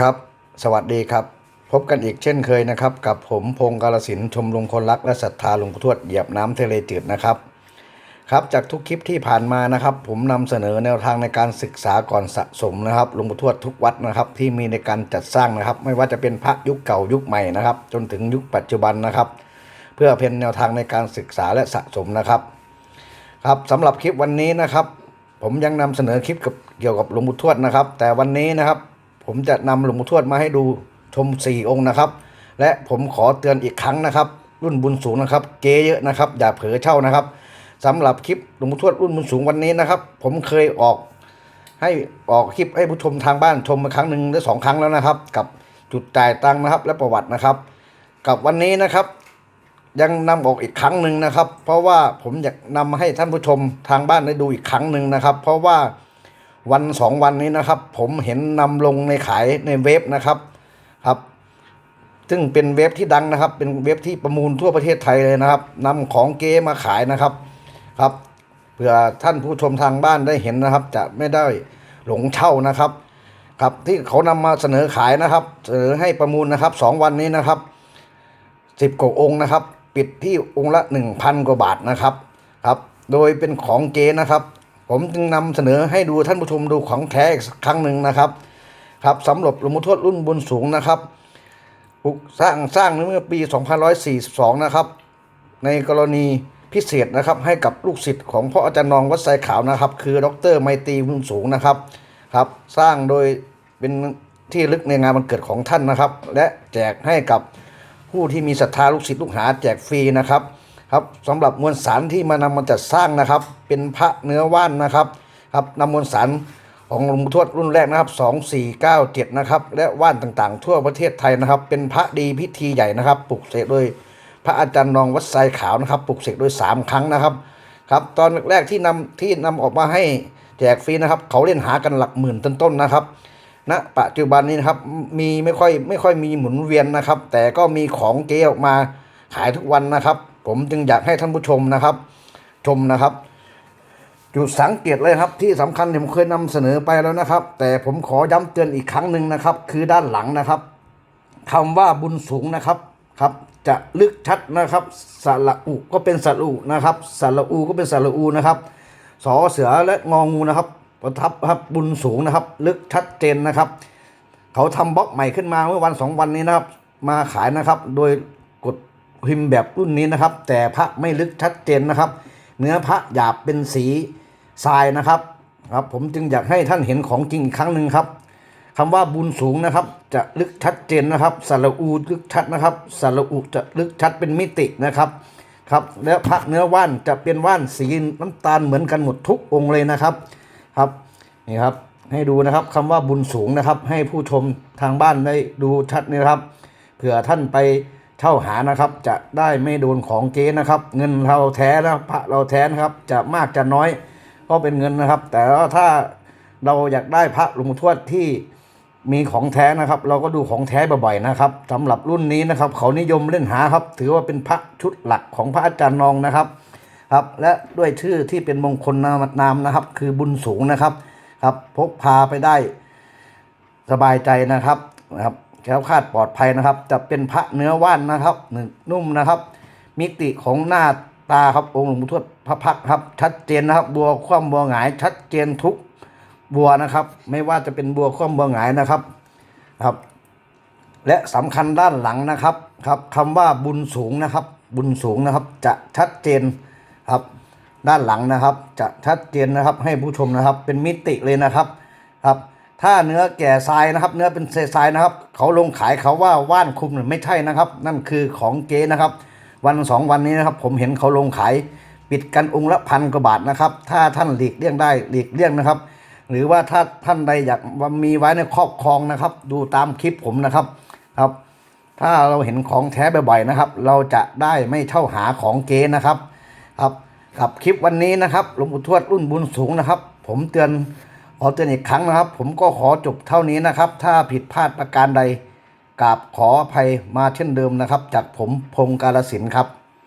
ครับ สวัสดีครับ พบกันอีกเช่นเคยนะครับ กับผมพงศ์กาลสินชมรมคนรักและศรัทธาหลวงปู่ทวดเหยียบน้ำทะเลจืดนะครับ ครับจากทุกคลิปที่ผ่านมานะครับ ผมนำเสนอแนวทางในการศึกษาก่อนสะสมนะครับหลวงปู่ทวดทุกวัดนะครับ ที่มีในการจัดสร้างนะครับ ไม่ว่าจะเป็นพระยุคเก่ายุคใหม่นะครับ จนถึงยุคปัจจุบันนะครับ เพื่อเป็นแนวทางในการศึกษาและสะสมนะครับ ครับสำหรับคลิปวันนี้นะครับ ผมยังนำเสนอคลิปกับเกี่ยวกับหลวงปู่ทวดนะครับ แต่วันนี้นะครับ ผมจะนำหลวงปู่ทวดมาให้ดูชมสี่องค์นะครับ และผมขอเตือนอีกครั้งนะครับ รุ่นบุญสูงนะครับ เกเยอะนะครับ อย่าเผลอเช่านะครับสำหรับคลิปหลวงปู่ทวดรุ่นบุญสูงวันนี้นะครับ ผมเคยออกให้ออกคลิปให้ผู้ชมทางบ้านชมมาครั้งหนึ่งหรือสองครั้งแล้วนะครับ กับจุดจ่ายตังค์นะครับ และประวัตินะครับ กับวันนี้นะครับ ยังนำออกอีกครั้งหนึ่งนะครับ เพราะว่าผมอยากนำมาให้ท่านผู้ชมทางบ้านได้ดูอีกครั้งหนึ่งนะครับ เพราะว่า วันสองวันนี้นะครับ ผมเห็นนำลงในขายในเว็บนะครับครับซึ่งเป็นเว็บที่ดังนะครับ เป็นเว็บที่ประมูลทั่วประเทศไทยเลยนะครับนำของเก๊มาขายนะครับครับเพื่อท่านผู้ชมทางบ้านได้เห็นนะครับ จะไม่ได้หลงเช่านะครับ ครับที่เขานำมาเสนอขายนะครับ เสนอให้ประมูลนะครับสองวันนี้นะครับสิบกว่าองค์นะครับ ปิดที่องค์ละหนึ่งพันกว่าบาทนะครับครับ โดยเป็นของเก๊นะครับ ผมจึงนำเสนอให้ดูท่านผู้ชมดูของแท้อีกครั้งหนึ่งนะครับ ครับสำหรับหลวงปู่ทวดรุ่นบุญสูงนะครับปลูกสร้างสร้างเมื่อปี 2542 นะครับ ในกรณีพิเศษนะครับ ให้กับลูกศิษย์ของพ่ออาจารย์นองวัดไซขาวนะครับ คือดรไมตรีบุญสูงนะครับครับ สร้างโดยเป็นที่ลึกในงานวันเกิดของท่านนะครับ และแจกให้กับผู้ที่มีศรัทธาลูกศิษย์ลูกหาแจกฟรีนะครับ ครับสำหรับมวลสารที่มานำมาจัดสร้างนะครับ เป็นพระเนื้อว่านนะครับครับนำมวลสารของหลวงปู่ทวดรุ่นแรกนะครับ 2497 นะครับ และว่านต่างๆ ทั่วประเทศไทยนะครับ เป็นพระดีพิธีใหญ่นะครับปลุกเสกโดยพระอาจารย์นองวัดไซขาวนะครับปลุกเสกโดย 3 ครั้งนะครับครับตอนแรกที่นำที่นำออกมาให้แจกฟรีนะครับ เขาเล่นหากันหลักหมื่นต้นๆนะครับณปัจจุบันนี้นะครับมีไม่ค่อยไม่ค่อยมีหมุนเวียนนะครับ แต่ก็มีของเก๊ออกมาขายทุกวันนะครับ ผมจึงอยากให้ท่านผู้ชมนะครับ ชมนะครับ จุดสังเกตเลยครับ ที่สำคัญผมเคยนำเสนอไปแล้วนะครับ แต่ผมขอย้ำเตือนอีกครั้งหนึ่งนะครับ คือด้านหลังนะครับคำว่าบุญสูงนะครับครับ จะลึกชัดนะครับสระอุก็เป็นสระอุนะครับสระอูก็เป็นสระอูนะครับสอเสือและงองูนะครับประทับครับบุญสูงนะครับ ลึกชัดเจนนะครับ เขาทำบล็อกใหม่ขึ้นมาเมื่อวันสองวันนี้นะครับ มาขายนะครับ โดย พิมพ์แบบรุ่นนี้นะครับ แต่พระไม่ลึกชัดเจนนะครับ เนื้อพระหยาบเป็นสีทรายนะครับครับ ผมจึงอยากให้ท่านเห็นของจริงอีกครั้งหนึ่งครับคำว่าบุญสูงนะครับ จะลึกชัดเจนนะครับสระอูลึกชัดนะครับสระอุจะลึกชัดเป็นมิตินะครับครับและพระเนื้อว่านจะเป็นว่านสีน้ำตาลเหมือนกันหมดทุกองค์เลยนะครับครับนี่ครับให้ดูนะครับคำว่าบุญสูงนะครับ ให้ผู้ชมทางบ้านได้ดูชัดนะครับเผื่อท่านไป เช่าหานะครับ จะได้ไม่โดนของเก๊นะครับ เงินเราแท้นะพระเราแท้นะครับ จะมากจะน้อยก็เป็นเงินนะครับ แต่ถ้าเราอยากได้พระหลวงทวดที่มีของแท้นะครับ เราก็ดูของแท้บ่อยๆนะครับสำหรับรุ่นนี้นะครับ เขานิยมเล่นหาครับ ถือว่าเป็นพระชุดหลักของพระอาจารย์นองนะครับครับ และด้วยชื่อที่เป็นมงคลนามนามนะครับ คือบุญสูงนะครับ ครับพกพาไปได้สบายใจนะครับนะครับ แคล้วคลาดปลอดภัยนะครับ จะเป็นพระเนื้อว่านนะครับหนึ่งนุ่มนะครับ มิติของหน้าตาครับองค์หลวงปู่ทวดพระพักครับ ชัดเจนนะครับ บัวคว่ำบัวหงาย ชัดเจนทุกบัวนะครับ ไม่ว่าจะเป็นบัวคว่ำบัวหงายนะครับครับ และสำคัญด้านหลังนะครับครับคำว่าบุญสูงนะครับ บุญสูงนะครับ จะชัดเจนครับ ด้านหลังนะครับ จะชัดเจนนะครับ ให้ผู้ชมนะครับ เป็นมิติเลยนะครับครับ ถ้าเนื้อแก่ทรายนะครับ เนื้อเป็นทรายนะครับ เขาลงขายเขาว่าว่านคุมไม่ใช่นะครับ นั่นคือของเก๊นะครับ วันสองวันนี้นะครับ ผมเห็นเขาลงขาย ปิดกันองค์ละพันกว่าบาทนะครับ ถ้าท่านหลีกเลี่ยงได้หลีกเลี่ยงนะครับ หรือว่าถ้าท่านใดอยากมีไว้ในครอบครองนะครับ ดูตามคลิปผมนะครับครับ ถ้าเราเห็นของแท้บ่อยๆนะครับ เราจะได้ไม่เช่าหาของเก๊นะครับ ครับกับคลิปวันนี้นะครับหลวงปู่ทวดรุ่นบุญสูงนะครับ ผมเตือน ขอเตือนอีกครั้งนะครับ ผมก็ขอจบเท่านี้นะครับ ถ้าผิดพลาดประการใดกราบขออภัยมาเช่นเดิมนะครับ จากผมพงศ์กาลสินธุ์ครับ